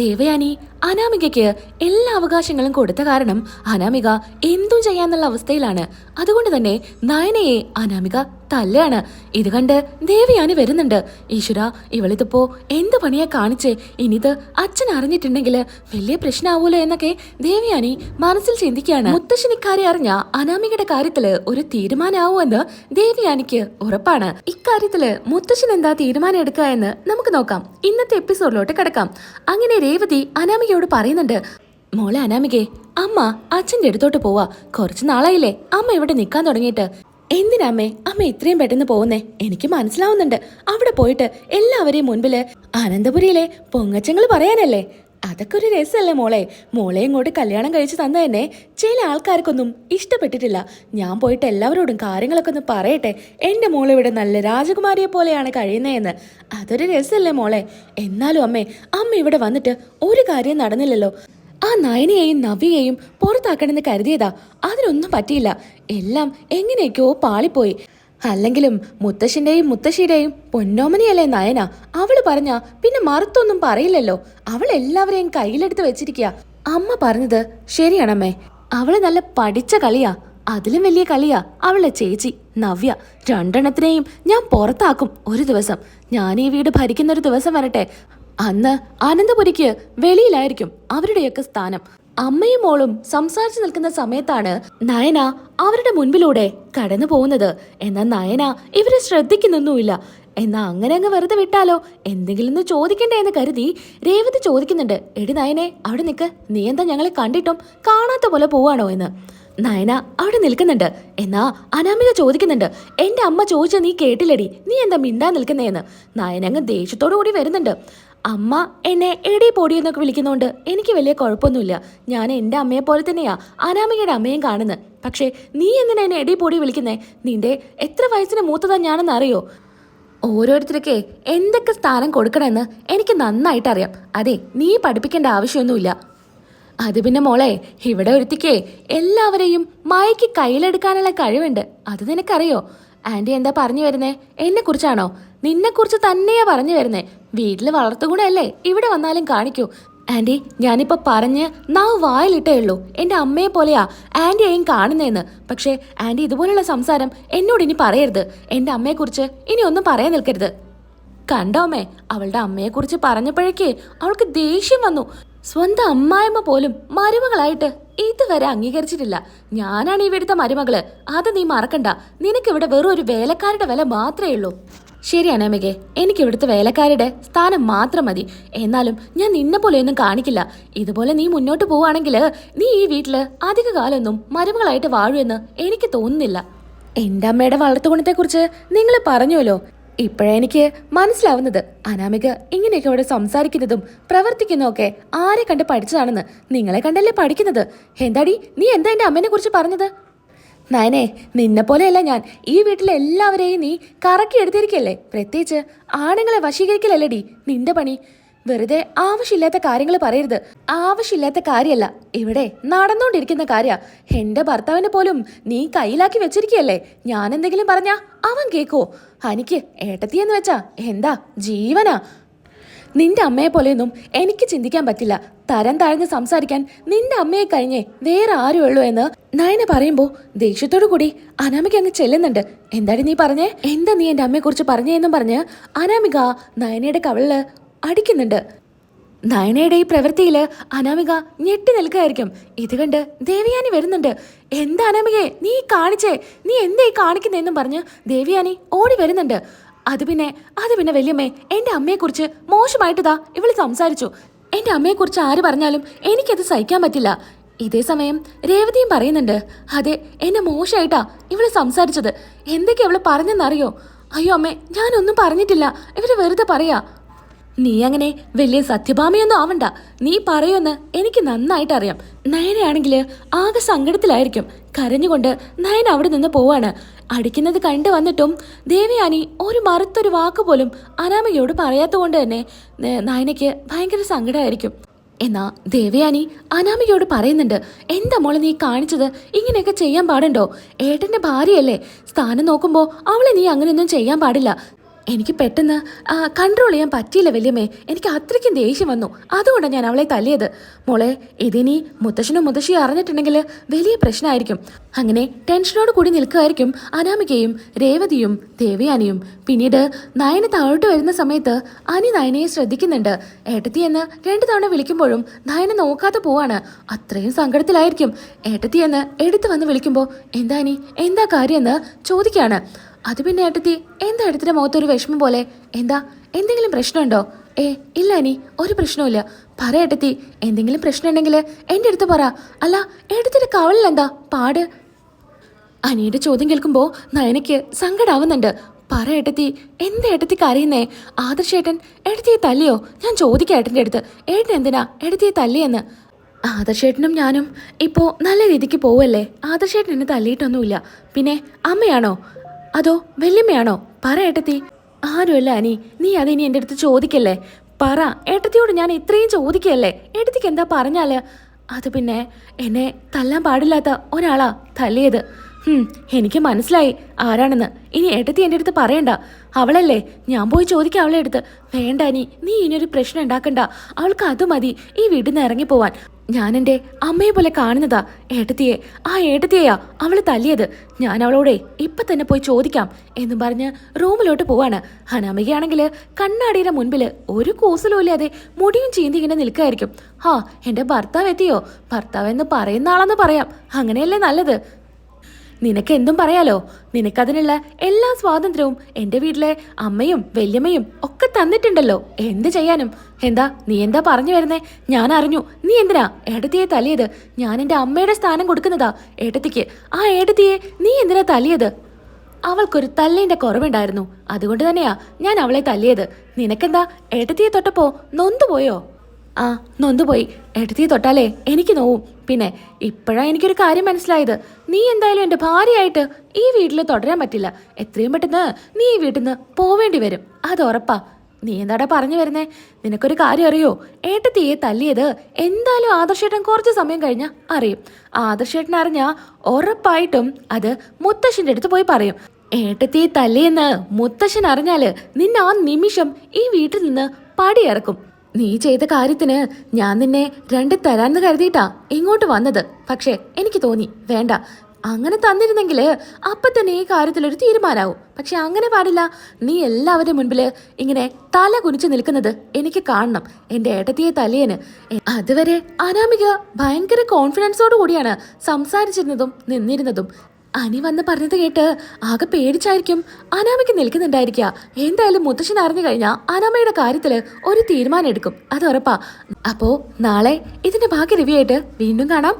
ദേവയാനി അനാമികയ്ക്ക് എല്ലാ അവകാശങ്ങളും കൊടുത്ത കാരണം അനാമിക എന്തും ചെയ്യാന്നുള്ള അവസ്ഥയിലാണ്. അതുകൊണ്ട് തന്നെ നയനയെ അനാമിക തല്ലാണ്. ഇത് കണ്ട് ദേവിയാനി വരുന്നുണ്ട്. ഈശ്വര ഇവളിതിപ്പോ എന്ത് പണിയാ കാണിച്ചേ? ഇനിത് അച്ഛൻ അറിഞ്ഞിട്ടുണ്ടെങ്കിൽ വലിയ പ്രശ്നമാവൂലോ എന്നൊക്കെ ദേവിയാനി മനസ്സിൽ ചിന്തിക്കുകയാണ്. മുത്തശ്ശനിക്കാരെ അറിഞ്ഞ അനാമികയുടെ കാര്യത്തിൽ ഒരു തീരുമാനമാവുമെന്ന് ദേവിയാനിക്ക് ഉറപ്പാണ്. ഇക്കാര്യത്തിൽ മുത്തശ്ശൻ എന്താ തീരുമാനം എടുക്കുക എന്ന് നമുക്ക് നോക്കാം. ഇന്നത്തെ എപ്പിസോഡിലോട്ട് കിടക്കാം. അങ്ങനെ രേവതി അനാമികയോട് പറയുന്നുണ്ട് മോളെ അനാമികേ അമ്മ അച്ഛന്റെ അടുത്തോട്ട് പോവാ. കുറച്ച് നാളായില്ലേ. അമ്മ ഇവിടെ നിൽക്കാൻ തുടങ്ങിയിട്ട്. എന്തിനാമ്മേ അമ്മ? ഇത്രയും പെട്ടെന്ന് പോകുന്നേ? എനിക്ക് മനസ്സിലാവുന്നുണ്ട്. അവിടെ പോയിട്ട് എല്ലാവരെയും മുൻപിൽ അനന്തപുരിയിലെ പൊങ്ങച്ചങ്ങൾ പറയാനല്ലേ? അതൊക്കെ ഒരു രസമല്ലേ മോളെ? മോളെ ഇങ്ങോട്ട് കല്യാണം കഴിച്ചു തന്ന തന്നെ ചില ആൾക്കാർക്കൊന്നും ഇഷ്ടപ്പെട്ടിട്ടില്ല. ഞാൻ പോയിട്ട് എല്ലാവരോടും കാര്യങ്ങളൊക്കെ ഒന്ന് പറയട്ടെ? എന്റെ മോളെ ഇവിടെ നല്ല രാജകുമാരിയെ പോലെയാണ് കഴിയുന്നതെന്ന്. അതൊരു രസമല്ലേ മോളെ? എന്നാലും അമ്മേ അമ്മ ഇവിടെ വന്നിട്ട് ഒരു കാര്യം നടന്നില്ലല്ലോ. ആ നയനയെയും നവിയെയും പുറത്താക്കണമെന്ന് കരുതിയതാ. അതിനൊന്നും പറ്റിയില്ല. എല്ലാം എങ്ങനെയൊക്കെയോ പാളിപ്പോയി. അല്ലെങ്കിലും മുത്തശ്ശിന്റെയും മുത്തശ്ശിയുടെയും പൊന്നോമനിയല്ലേ നയന? അവൾ പറഞ്ഞ പിന്നെ മറുത്തൊന്നും പറയില്ലല്ലോ. അവൾ എല്ലാവരെയും കയ്യിലെടുത്ത് വെച്ചിരിക്കുക അമ്മ പറഞ്ഞത് ശരിയാണമ്മേ. അവൾ നല്ല പഠിച്ച കളിയാ. അതിലും വലിയ കളിയാ. അവളെ ചേച്ചി നവ്യ. രണ്ടെണ്ണത്തിനെയും ഞാൻ പുറത്താക്കും ഒരു ദിവസം. ഞാൻ ഈ വീട് ഭരിക്കുന്ന ഒരു ദിവസം വരട്ടെ. അന്ന് അനന്തപുരിക്ക് വെളിയിലായിരിക്കും അവരുടെയൊക്കെ സ്ഥാനം. അമ്മയും മോളും സംസാരിച്ചു നിൽക്കുന്ന സമയത്താണ് നയന അവരുടെ മുൻപിലൂടെ കടന്നു പോകുന്നത്. എന്നാൽ നയന ഇവരെ ശ്രദ്ധിക്കുന്നൊന്നുമില്ല. എന്നാ അങ്ങനെ അങ്ങ് വെറുതെ വിട്ടാലോ? എന്തെങ്കിലും ഒന്ന് ചോദിക്കണ്ടേ എന്ന് കരുതി രേവതി ചോദിക്കുന്നുണ്ട്. എടി നയനെ അവിടെ നിൽക്ക് നീ എന്താ ഞങ്ങളെ കണ്ടിട്ടും കാണാത്ത പോലെ പോവാണോ എന്ന്. നയന അവിടെ നിൽക്കുന്നുണ്ട്. എന്നാ അനാമിക ചോദിക്കുന്നുണ്ട്. എന്റെ അമ്മ ചോദിച്ച നീ കേട്ടില്ലടി. നീ എന്താ മിണ്ടാ നിൽക്കുന്നേന്ന് നയന അങ്ങ് ദേഷ്യത്തോടു കൂടി വരുന്നുണ്ട്. അമ്മ എന്നെ എടി പൊടി എന്നൊക്കെ വിളിക്കുന്നോണ്ട് എനിക്ക് വലിയ കുഴപ്പമൊന്നുമില്ല. ഞാൻ എന്റെ അമ്മയെ പോലെ തന്നെയാ. അനാമികയുടെ അമ്മയും കാണുന്നത് പക്ഷേ നീ എന്തിനാ എന്നെ എടി പൊടി വിളിക്കുന്നേ? നിന്റെ എത്ര വയസ്സിന് മൂത്തതാ ഞാനെന്ന് അറിയോ? ഓരോരുത്തർക്കെ എന്തൊക്കെ സ്ഥാനം കൊടുക്കണമെന്ന് എനിക്ക് നന്നായിട്ട് അറിയാം അതെ നീ പഠിപ്പിക്കേണ്ട ആവശ്യമൊന്നുമില്ല. അത് പിന്നെ മോളെ ഇവിടെ ഒരുത്തിക്കേ എല്ലാവരെയും മായയ്ക്ക് കയ്യിലെടുക്കാനുള്ള കഴിവുണ്ട്. അത് നിനക്കറിയോ? ആന്റി എന്താ പറഞ്ഞു വരുന്നേ? എന്നെ കുറിച്ചാണോ നിന്നെ കുറിച്ച് തന്നെയാ പറഞ്ഞു വരുന്നേ. വീട്ടിൽ വളർത്തുകൂടല്ലേ ഇവിടെ വന്നാലും കാണിക്കൂ. ആന്റി ഞാനിപ്പോ പറഞ്ഞ് നാവ് വായിലിട്ടേ ഉള്ളൂ. എന്റെ അമ്മയെ പോലെയാ ആന്റിയെയും കാണുന്നേന്ന്. പക്ഷേ ആന്റി ഇതുപോലുള്ള സംസാരം എന്നോട് ഇനി പറയരുത്. എന്റെ അമ്മയെക്കുറിച്ച് ഇനി ഒന്നും പറയാൻ നിൽക്കരുത്. കണ്ടോമേ അവളുടെ അമ്മയെക്കുറിച്ച് പറഞ്ഞപ്പോഴേക്കേ അവൾക്ക് ദേഷ്യം വന്നു. സ്വന്തം അമ്മായിമ്മ പോലും മരുമകളായിട്ട് ഇതുവരെ അംഗീകരിച്ചിട്ടില്ല. ഞാനാണ് ഇവിടുത്തെ മരുമകൾ. അത് നീ മറക്കണ്ട. നിനക്ക് ഇവിടെ വെറും ഒരു വേലക്കാരുടെ വില മാത്രമേ ഉള്ളൂ. ശരി അനാമികെ എനിക്ക് ഇവിടുത്തെ വേലക്കാരുടെ സ്ഥാനം മാത്രം മതി. എന്നാലും ഞാൻ നിന്നെ പോലെയൊന്നും കാണിക്കില്ല. ഇതുപോലെ നീ മുന്നോട്ട് പോവുകയാണെങ്കിൽ നീ ഈ വീട്ടിൽ അധിക കാലമൊന്നും മരുമകളായിട്ട് വാഴുമെന്ന് എനിക്ക് തോന്നുന്നില്ല. എന്റെ അമ്മയുടെ വളർത്തു വളർത്തുഗുണത്തെക്കുറിച്ച് നിങ്ങൾ പറഞ്ഞുവല്ലോ. ഇപ്പോഴേ എനിക്ക് മനസ്സിലാവുന്നത്. അനാമിക ഇങ്ങനെയൊക്കെ ഇവിടെ സംസാരിക്കുന്നതും പ്രവർത്തിക്കുന്നതും ഒക്കെ ആരെ കണ്ട് പഠിച്ചതാണെന്ന് നിങ്ങളെ കണ്ടല്ലേ പഠിക്കുന്നത്? എന്താടി നീ എന്താ എന്റെ അമ്മേനെ കുറിച്ച് പറഞ്ഞത്? നയനെ നിന്നെ പോലെയല്ല ഞാൻ. ഈ വീട്ടിലെ എല്ലാവരെയും നീ കറക്കി എടുത്തിരിക്കല്ലേ? പ്രത്യേകിച്ച് ആണുങ്ങളെ വശീകരിക്കലല്ലേടി നിന്റെ പണി? വെറുതെ ആവശ്യമില്ലാത്ത കാര്യങ്ങൾ പറയരുത്. ആവശ്യമില്ലാത്ത കാര്യമല്ല ഇവിടെ നടന്നുകൊണ്ടിരിക്കുന്ന കാര്യ. എന്റെ ഭർത്താവിനെ പോലും നീ കയ്യിലാക്കി വെച്ചിരിക്കുകയല്ലേ ഞാൻ എന്തെങ്കിലും പറഞ്ഞാ അവൻ കേക്കോ? എനിക്ക് ഏട്ടത്തിയെന്ന് വെച്ചാ എന്താ ജീവനാ? നിന്റെ അമ്മയെ പോലെയൊന്നും എനിക്ക് ചിന്തിക്കാൻ പറ്റില്ല. തരം താഴ്ന്ന് സംസാരിക്കാൻ നിന്റെ അമ്മയെ കഴിഞ്ഞേ വേറെ ആരും ഉള്ളൂ എന്ന് നയന പറയുമ്പോൾ ദേഷ്യത്തോടു കൂടി അനാമിക അങ്ങ് ചെല്ലുന്നുണ്ട്. എന്താടി നീ പറഞ്ഞേ? എന്താ നീ എന്റെ കുറിച്ച് പറഞ്ഞേന്നും പറഞ്ഞ് അനാമിക നയനയുടെ കവളിൽ അടിക്കുന്നുണ്ട്. നയനയുടെ ഈ പ്രവൃത്തിയിൽ അനാമിക ഞെട്ടി നിൽക്കുകയായിരിക്കും. ഇത് കണ്ട് ദേവിയാനി വരുന്നുണ്ട്. എന്താ അനാമികയെ? നീ കാണിച്ചേ? നീ എന്താ ഈ കാണിക്കുന്നതെന്നും പറഞ്ഞ് ദേവിയാനി ഓടി വരുന്നുണ്ട്. അത് പിന്നെ അത് പിന്നെ വല്യമ്മേ എന്റെ അമ്മയെക്കുറിച്ച് മോശമായിട്ടതാ ഇവൾ സംസാരിച്ചു. എന്റെ അമ്മയെക്കുറിച്ച് ആര് പറഞ്ഞാലും എനിക്കത് സഹിക്കാൻ പറ്റില്ല. ഇതേ സമയം രേവതിയും പറയുന്നുണ്ട് അതെ എന്നെ മോശമായിട്ടാ ഇവൾ സംസാരിച്ചത്. എന്തൊക്കെയാ ഇവൾ പറഞ്ഞെന്നറിയോ? അയ്യോ അമ്മേ ഞാനൊന്നും പറഞ്ഞിട്ടില്ല. ഇവർ വെറുതെ പറയാ. നീ അങ്ങനെ വലിയ സത്യഭാമയൊന്നും ആവണ്ട. നീ പറയുമെന്ന് എനിക്ക് നന്നായിട്ട് അറിയാം നയനയാണെങ്കിൽ ആകെ സങ്കടത്തിലായിരിക്കും. കരഞ്ഞുകൊണ്ട് നയൻ അവിടെ നിന്ന് പോവാണ്. അടിക്കുന്നത് കണ്ടു വന്നിട്ടും ദേവയാനി ഒരു മറുത്തൊരു വാക്ക് പോലും അനാമികയോട് പറയാത്തതുകൊണ്ട് തന്നെ നയനയ്ക്ക് ഭയങ്കര സങ്കടമായിരിക്കും എന്നാ ദേവയാനി അനാമികയോട് പറയുന്നുണ്ട് എന്താ മോളെ നീ കാണിച്ചത്? ഇങ്ങനെയൊക്കെ ചെയ്യാൻ പാടുണ്ടോ? ഏട്ടന്റെ ഭാര്യയല്ലേ? സ്ഥാനം നോക്കുമ്പോൾ അവളെ നീ അങ്ങനെയൊന്നും ചെയ്യാൻ പാടില്ല. എനിക്ക് പെട്ടെന്ന് കൺട്രോൾ ചെയ്യാൻ പറ്റിയില്ല വല്യമ്മേ. എനിക്ക് അത്രയ്ക്കും ദേഷ്യം വന്നു. അതുകൊണ്ടാണ് ഞാൻ അവളെ തല്ലിയത്. മോളെ ഇതിനി മുത്തശ്ശനും മുത്തശ്ശിയും അറിഞ്ഞിട്ടുണ്ടെങ്കിൽ വലിയ പ്രശ്നമായിരിക്കും. അങ്ങനെ ടെൻഷനോട് കൂടി നിൽക്കുമായിരിക്കും അനാമികയും രേവതിയും ദേവയാനിയും. പിന്നീട് നയന താഴോട്ട് വരുന്ന സമയത്ത് അനി നയനയെ ശ്രദ്ധിക്കുന്നുണ്ട്. ഏട്ടത്തി എന്ന് രണ്ടു തവണ വിളിക്കുമ്പോഴും നയന നോക്കാതെ പോവാണ്. അത്രയും സങ്കടത്തിലായിരിക്കും. ഏട്ടത്തി എന്ന് എടുത്തു വന്ന് വിളിക്കുമ്പോൾ എന്താ അനി? എന്താ കാര്യമെന്ന് ചോദിക്കാണ്. അത് പിന്നെ ഏട്ടത്തി എന്താ എടുത്തിന്റെ മുഖത്തൊരു വിഷമം പോലെ? എന്താ എന്തെങ്കിലും പ്രശ്നമുണ്ടോ? ഏ ഇല്ല അനി ഒരു പ്രശ്നവുമില്ല. പറ ഏട്ടത്തി എന്തെങ്കിലും പ്രശ്നം ഉണ്ടെങ്കിൽ എന്റെ അടുത്ത് പറ. അല്ല ഏട്ടത്തിന്റെ കവളിൽ എന്താ പാട്. അനിയുടെ ചോദ്യം കേൾക്കുമ്പോൾ നയനയ്ക്ക് സങ്കടാവുന്നുണ്ട്. പറ ഏട്ടത്തി എന്താ ഏട്ടത്തി കരയുന്നേ? ആദർശേട്ടൻ ഏട്ടത്തിയെ തല്ലിയോ? ഞാൻ ചോദിക്കാം ഏട്ടന്റെ അടുത്ത്. ഏട്ടൻ എന്തിനാ ഏട്ടത്തിയെ തല്ലിയെന്ന്? ആദർശേട്ടനും ഞാനും ഇപ്പോൾ നല്ല രീതിക്ക് പോവല്ലേ? ആദർശേട്ടൻ എന്നെ തല്ലിയിട്ടൊന്നുമില്ല. പിന്നെ അമ്മയാണോ? അതോ വല്യമ്മയാണോ? പറ ഏട്ടത്തി. ആരുമല്ല അനി. നീ അതിനി എന്റെ അടുത്ത് ചോദിക്കല്ലേ? പറ. ഏട്ടത്തിയോട് ഞാൻ ഇത്രയും ചോദിക്കല്ലേ? ഏട്ടത്തിക്ക് എന്താ പറഞ്ഞാൽ? അത് പിന്നെ എന്നെ തല്ലാൻ പാടില്ലാത്ത ഒരാളാ തല്ലിയത്. എനിക്ക് മനസ്സിലായി ആരാണെന്ന്. ഇനി ഏട്ടത്തി എന്റെ അടുത്ത് പറയണ്ട. അവളല്ലേ? ഞാൻ പോയി ചോദിക്കാം അവളെ അടുത്ത്. വേണ്ട നീ നീ ഇനിയൊരു പ്രശ്നം ഉണ്ടാക്കണ്ട. അവൾക്ക് അത് മതി. ഈ വീട്ടിൽ നിന്ന് ഇറങ്ങിപ്പോവാൻ. ഞാൻ എന്റെ അമ്മയെ പോലെ കാണുന്നതാ ഏട്ടത്തിയെ. ആ ഏട്ടത്തിയെയാ അവൾ തല്ലിയത്. ഞാൻ അവളോടെ ഇപ്പൊ തന്നെ പോയി ചോദിക്കാം എന്ന് പറഞ്ഞ് റൂമിലോട്ട് പോവാണ്. അനാമികയാണെങ്കിൽ കണ്ണാടിയുടെ മുൻപിൽ ഒരു കൂസലും ഇല്ലാതെ മുടിയും ചീന്തി ഇങ്ങനെ നിൽക്കായിരിക്കും. ഹാ എന്റെ ഭർത്താവ് എത്തിയോ? ഭർത്താവ് എന്ന് പറയുന്ന ആളെന്ന് പറയാം. അങ്ങനെയല്ലേ നല്ലത്? നിനക്ക് എന്തും പറയാലോ. നിനക്കതിനുള്ള എല്ലാ സ്വാതന്ത്ര്യവും എന്റെ വീട്ടിലെ അമ്മയും വല്യമ്മയും ഒക്കെ തന്നിട്ടുണ്ടല്ലോ. എന്ത് ചെയ്യാനും? എന്താ നീ എന്താ പറഞ്ഞു വരുന്നേ? ഞാൻ അറിഞ്ഞു. നീ എന്തിനാ ഏടത്തിയെ തല്ലിയത്? ഞാൻ എന്റെ അമ്മയുടെ സ്ഥാനം കൊടുക്കുന്നതാ. ഏട്ടത്തിക്ക് ആ ഏടത്തിയെ നീ എന്തിനാ തല്ലിയത്? അവൾക്കൊരു തല്ലേന്റെ കുറവുണ്ടായിരുന്നു. അതുകൊണ്ട് തന്നെയാ ഞാൻ അവളെ തല്ലിയത്. നിനക്കെന്താ ഏട്ടത്തിയെ തൊട്ടപ്പോ നൊന്തുപോയോ? ആ നൊന്തുപോയി എടുത്തി തൊട്ടാലേ എനിക്ക് നോവും. പിന്നെ ഇപ്പോഴാ എനിക്കൊരു കാര്യം മനസ്സിലായത്. നീ എന്തായാലും എന്റെ ഭാര്യയായിട്ട് ഈ വീട്ടിൽ തുടരാൻ പറ്റില്ല. എത്രയും പെട്ടെന്ന് നീ ഈ വീട്ടിൽ നിന്ന് പോവേണ്ടി വരും. അത് ഉറപ്പാ. നീ എന്താടാ പറഞ്ഞു വരുന്നേ? നിനക്കൊരു കാര്യം അറിയോ? ഏട്ടത്തിയെ തല്ലിയത് എന്തായാലും ആദർശേട്ടൻ കുറച്ച് സമയം കഴിഞ്ഞാൽ അറിയും. ആദർശേട്ടൻ അറിഞ്ഞാൽ ഉറപ്പായിട്ടും അത് മുത്തശ്ശന്റെ അടുത്ത് പോയി പറയും. ഏട്ടത്തിയെ തല്ലിയെന്ന് മുത്തശ്ശൻ അറിഞ്ഞാൽ നിന്നെ ആ നിമിഷം ഈ വീട്ടിൽ നിന്ന് പടിയിറക്കും. നീ ചെയ്ത കാര്യത്തിന് ഞാൻ നിന്നെ രണ്ട് തരാന്ന് കരുതിയിട്ടാ ഇങ്ങോട്ട് വന്നത്. പക്ഷേ എനിക്ക് തോന്നി വേണ്ട. അങ്ങനെ തന്നിരുന്നെങ്കിൽ അപ്പൊ തന്നെ ഈ കാര്യത്തിലൊരു തീരുമാനാവും. പക്ഷെ അങ്ങനെ പാടില്ല. നീ എല്ലാവരുടെ മുൻപിൽ ഇങ്ങനെ തല കുനിച്ച് നിൽക്കുന്നത് എനിക്ക് കാണണം. എന്റെ ഏട്ടത്തിയെ തലയന്. അതുവരെ അനാമിക ഭയങ്കര കോൺഫിഡൻസോടു കൂടിയാണ് സംസാരിച്ചിരുന്നതും നിന്നിരുന്നതും. അനി വന്ന് പറഞ്ഞത് കേട്ട് ആകെ പേടിച്ചായിരിക്കും. അനാമയ്ക്ക് നിൽക്കുന്നുണ്ടായിരിക്കുക എന്തായാലും മുത്തശ്ശൻ അറിഞ്ഞു കഴിഞ്ഞാൽ അനാമയുടെ കാര്യത്തിൽ ഒരു തീരുമാനം എടുക്കും. അത് ഉറപ്പാ. അപ്പോ നാളെ ഇതിന്റെ ബാക്കി റിവ്യൂ ആയിട്ട് വീണ്ടും കാണാം.